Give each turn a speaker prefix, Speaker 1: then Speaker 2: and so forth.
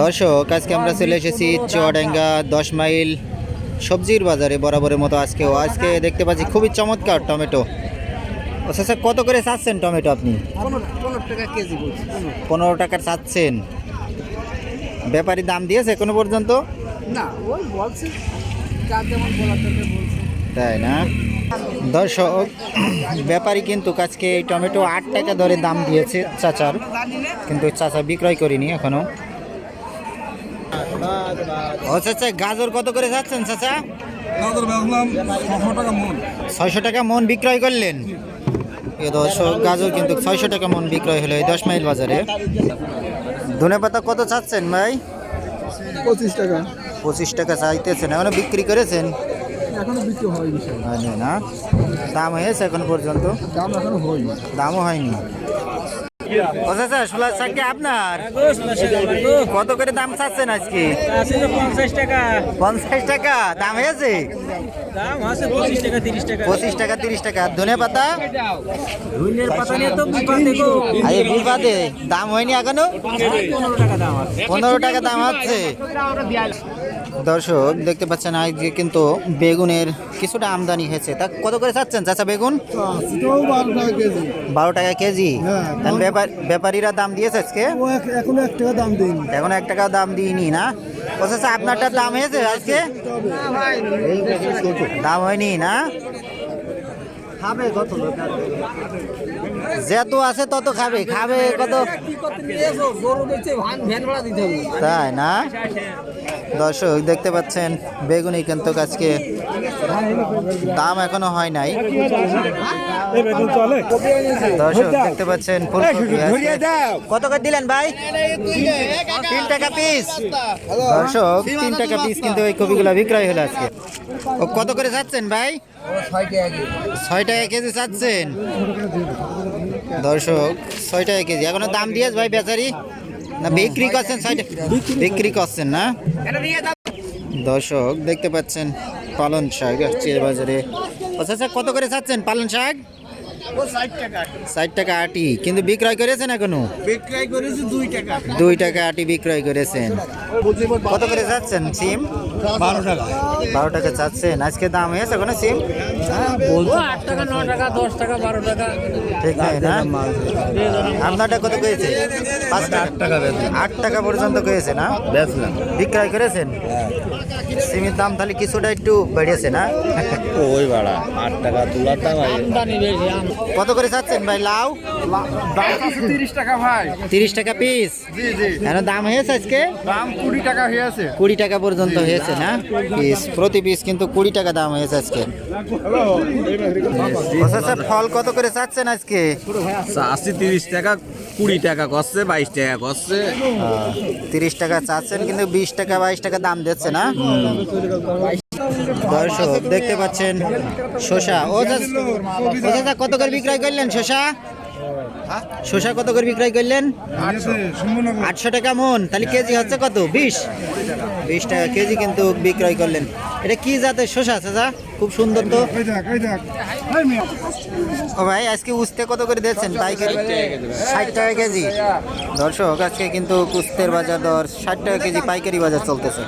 Speaker 1: দর্শক আজকে আমরা চলে এসেছি চুয়াডাঙ্গা দশ মাইল সবজির বাজারে বরাবরের মতো আজকেও। আজকে দেখতে পাচ্ছি খুবই চমৎকার টমেটো। স্যার কত করে চাচ্ছেন টমেটো আপনি?
Speaker 2: পনেরো
Speaker 1: টাকার চাচ্ছেন। ব্যাপারী দাম দিয়েছে এখনও পর্যন্ত?
Speaker 2: না ওই বলছে।
Speaker 1: তাই না? দর্শক ব্যাপারী কিন্তু আজকে এই টমেটো আট টাকা ধরে দাম দিয়েছে চাচার। কিন্তু চাচা বিক্রয় করিনি এখনও। ও চাচা গাজর কত করে যাচ্ছেন চাচা?
Speaker 3: গাজর বেচলাম ছশো টাকা মন।
Speaker 1: ছয়শো টাকা মন বিক্রয় করলেন? এ দর্শক গাজর কিন্তু ছয়শো টাকা মন বিক্রয় হলো এই দশ মাইল বাজারে। ধনে পাতা কত চাচ্ছেন ভাই?
Speaker 3: পঁচিশ টাকা।
Speaker 1: পঁচিশ টাকা চাইতেছেন এখনও বিক্রি করেছেন?
Speaker 3: এখনও বিক্রি হয়নি
Speaker 1: হয়নি না দাম হয়েছে এখন পর্যন্ত?
Speaker 3: দাম এখনও হয়নি।
Speaker 1: দামও হয়নি। আপনার? কত করে দাম চাচ্ছেন আজকে?
Speaker 2: পঞ্চাশ টাকা।
Speaker 1: পঞ্চাশ টাকা দাম হয়েছে?
Speaker 2: পঁচিশ টাকা, তিরিশ টাকা।
Speaker 1: ধনে পাতা? দাম হয়নি এখনও?
Speaker 2: পনেরো টাকা দাম
Speaker 1: হচ্ছে দর্শক, দেখতে পাচ্ছেন আজকে কিন্তু বেগুনের কিছুটা আমদানি হয়েছে। তা কত করে চাচ্ছেন চাচা বেগুন?
Speaker 3: বারো টাকা কেজি।
Speaker 1: ব্যাপারীরা দাম দিয়েছে আজকে?
Speaker 3: এখনও এক টাকা দাম দিইনি
Speaker 1: এখন এক টাকা দাম দিইনি না আপনারটার দাম হয়েছে আজকে? দাম হয়নি না? যত আছে তত খাবে। খাবে কত? তাই না? দর্শক, দেখতে পাচ্ছেন, বেগুনি কিন্তু আজকে দাম এখনও হয় নাই। দর্শক, দেখতে পাচ্ছেন কত করে দিলেন ভাই? তিন টাকা পিস দর্শক, তিন টাকা পিস কিন্তু এই কপিগুলো বিক্রয় হলো আজকে। ও, কত করে চাচ্ছেন ভাই? ছয় টাকা কেজি চাচ্ছেন দর্শক ছয় টাকা কেজি। এখনও দাম দিয়েছ ভাই বেচারি? না, বিক্রি করছেন ছয় বিক্রি করছেন না? দর্শক, দেখতে পাচ্ছেন পালন শাক বাজারে আচ্ছা আচ্ছা কত করে চাচ্ছেন পালন শাক? ষাট টাকা আটি কিন্তু বিক্রয় করেছেন এখনও?
Speaker 2: বিক্রয় করেছি দুই টাকা।
Speaker 1: দুই টাকা আটি বিক্রয় করেছেন। কত করে চাচ্ছেন সিম?
Speaker 3: বারো টাকা।
Speaker 1: বারো টাকা চাচ্ছেন। আজকে দাম হয়েছে কোনো সিম?
Speaker 2: ও আট টাকা ন টাকা দশ টাকা বারো টাকা।
Speaker 1: ঠিক না? আপনারটা কত করেছে? পাঁচ টাকা আট টাকা পর্যন্ত করেছে না?
Speaker 3: বেচলাম।
Speaker 1: বিক্রয় করেছেন? সিমের দাম তাহলে কিছুটা একটু বেড়েছে না?
Speaker 3: ওই ভাড়া আট টাকা তোলার দাম।
Speaker 2: আমদানি বেশি
Speaker 1: কত করে চাচ্ছেন ভাই লাউ?
Speaker 3: তিরিশ টাকা ভাই।
Speaker 1: তিরিশ টাকা পিস
Speaker 3: জি জি।
Speaker 1: কেন দাম হয়েছে আজকে?
Speaker 3: দাম কুড়ি টাকা
Speaker 1: কুড়ি টাকা পর্যন্ত হয়েছে না? পিস প্রতি পিস কিন্তু কুড়ি টাকা দাম হয়েছে আজকে। ফল কত করে চাচ্ছেন আজকে?
Speaker 4: আশি তিরিশ টাকা কুড়ি টাকা করছে বাইশ টাকা করছে।
Speaker 1: তিরিশ টাকা চাচ্ছেন কিন্তু বিশ টাকা বাইশ টাকা দাম দিচ্ছে না? দর্শক দেখতে পাচ্ছেন শশা ও কত করে বিক্রয় করলেন শশা শশা কত করে বিক্রয় করলেন? আটশো। টাকা মন। তাহলে কেজি হচ্ছে কত? বিশ। বিশ টাকা কেজি কিন্তু বিক্রয় করলেন। এটা কি জাতের শশা চাচা? খুব সুন্দর তো। ও ভাই আজকে উস্তে কত করে দিচ্ছেন পাইকারি। ষাট টাকা কেজি। দর্শক আজকে কিন্তু কুস্তের বাজার দর ষাট টাকা কেজি পাইকারি বাজার চলতেছে।